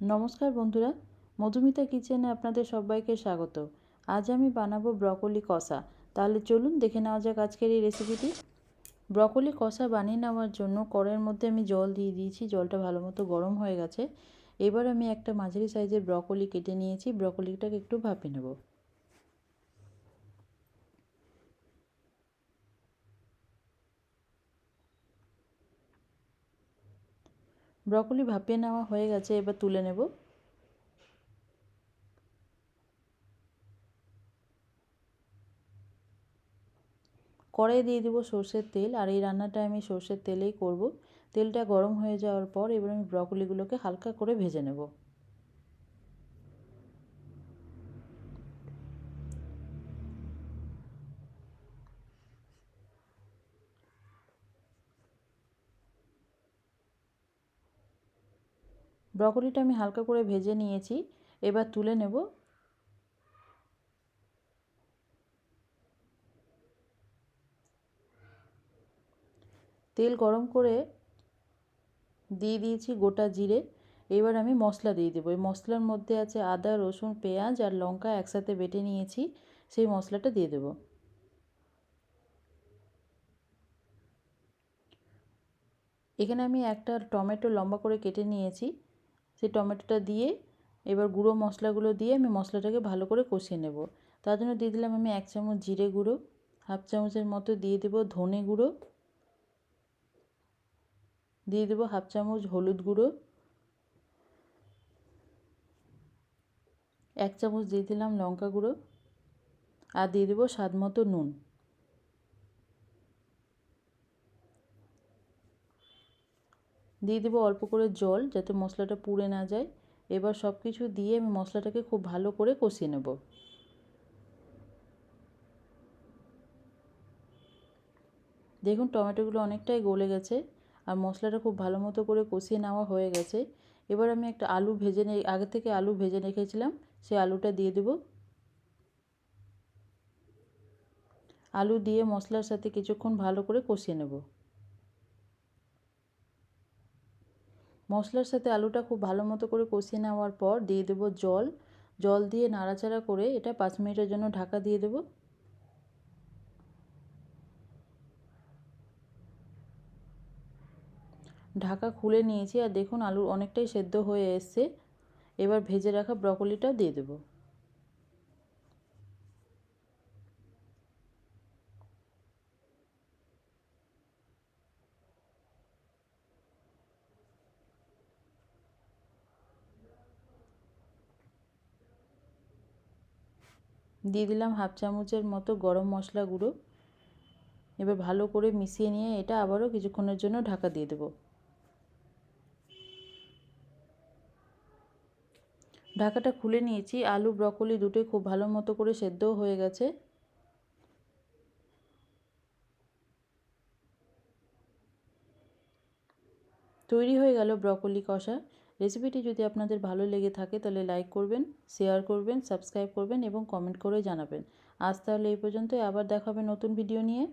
নমস্কার বন্ধুরা, মধুমিতা কিচেনে আপনাদের সবাইকে স্বাগত। আজ আমি বানাবো ব্রকলি কষা। তাহলে চলুন দেখে নেওয়া যাক আজকের এই রেসিপিটি ব্রকলি কষা বানিয়ে নেওয়ার জন্য কড়ের মধ্যে আমি জল দিয়ে দিয়েছি, জলটা ভালো মতো গরম হয়ে গেছে। এবার আমি একটা মাঝারি সাইজের ব্রকলি কেটে নিয়েছি, ব্রকলিটাকে একটু ভাপে নেব। ব্রকলি ভাপিয়ে নেওয়া হয়ে গেছে, এবার তুলে নেব। কড়াই দিয়ে দেবো সর্ষের তেল, আর এই রান্নাটা আমি সর্ষের তেলেই করব। তেলটা গরম হয়ে যাওয়ার পর এবার আমি ব্রকলিগুলোকে হালকা করে ভেজে নেব। ব্রকলিটা আমি হালকা করে ভেজে নিয়েছি, এবার তুলে নেব। তেল গরম করে দিয়ে দিয়েছি গোটা জিরে, এবার আমি মশলা দিয়ে দেবো। এই মশলার মধ্যে আছে আদা, রসুন, পেঁয়াজ আর লঙ্কা একসাথে বেটে নিয়েছি, সেই মশলাটা দিয়ে দেবো। এখানে আমি একটা টমেটো লম্বা করে কেটে নিয়েছি। সেই টমেটোটা দিয়ে এবার গুঁড়ো মশলাগুলো দিয়ে আমি মশলাটাকে ভালো করে কষিয়ে নেব। তার জন্য দিয়ে দিলাম আমি এক চামচ জিরে গুঁড়ো, হাফ চামচের মতো দিয়ে দেবো ধনে গুঁড়ো, দিয়ে দেবো হাফ চামচ হলুদ গুঁড়ো, এক চামচ দিয়ে দিলাম লঙ্কা গুঁড়ো আর দিয়ে দেবো স্বাদ মতো নুন। দিয়ে দেবো অল্প করে জল যাতে মশলাটা পুড়ে না যায়। এবার সব কিছু দিয়ে আমি মশলাটাকে খুব ভালো করে কষিয়ে নেব। দেখুন, টমেটোগুলো অনেকটাই গলে গেছে আর মশলাটা খুব ভালো মতো করে কষিয়ে নেওয়া হয়ে গেছে। এবার আমি একটা আলু ভেজে নে, আগে থেকে আলু ভেজে রেখেছিলাম সেই আলুটা দিয়ে দেব। আলু দিয়ে মশলার সাথে কিছুক্ষণ ভালো করে কষিয়ে নেব। মশলার সাথে আলুটা খুব ভালো মতো করে কষিয়ে নেওয়ার পর দিয়ে দেব জল। জল দিয়ে নাড়াচাড়া করে এটা পাঁচ মিনিটের জন্য ঢাকা দিয়ে দেব। ঢাকা খুলে নিয়েছি আর দেখুন আলুর অনেকটাই সেদ্ধ হয়ে এসছে। এবার ভেজে রাখা ব্রকলিটাও দিয়ে দেবো। দিয়ে দিলাম হাফ চামচের মতো গরম মশলা গুঁড়ো। এবার ভালো করে মিশিয়ে নিয়ে এটা আবারও কিছুক্ষণের জন্য ঢাকা দিয়ে দেবো। ঢাকাটা খুলে নিয়েছি। আলু, ব্রকলি দুটোই খুব ভালো মতো করে সেদ্ধও হয়ে গেছে। তৈরি হয়ে গেল ব্রকলি কষা। রেসিপিটি যদি আপনাদের ভালো লেগে থাকে তাহলে লাইক করবেন, শেয়ার করবেন, সাবস্ক্রাইব করবেন এবং কমেন্ট করে জানাবেন। আজ তাহলে এই পর্যন্তই, আবার দেখাবে নতুন ভিডিও নিয়ে।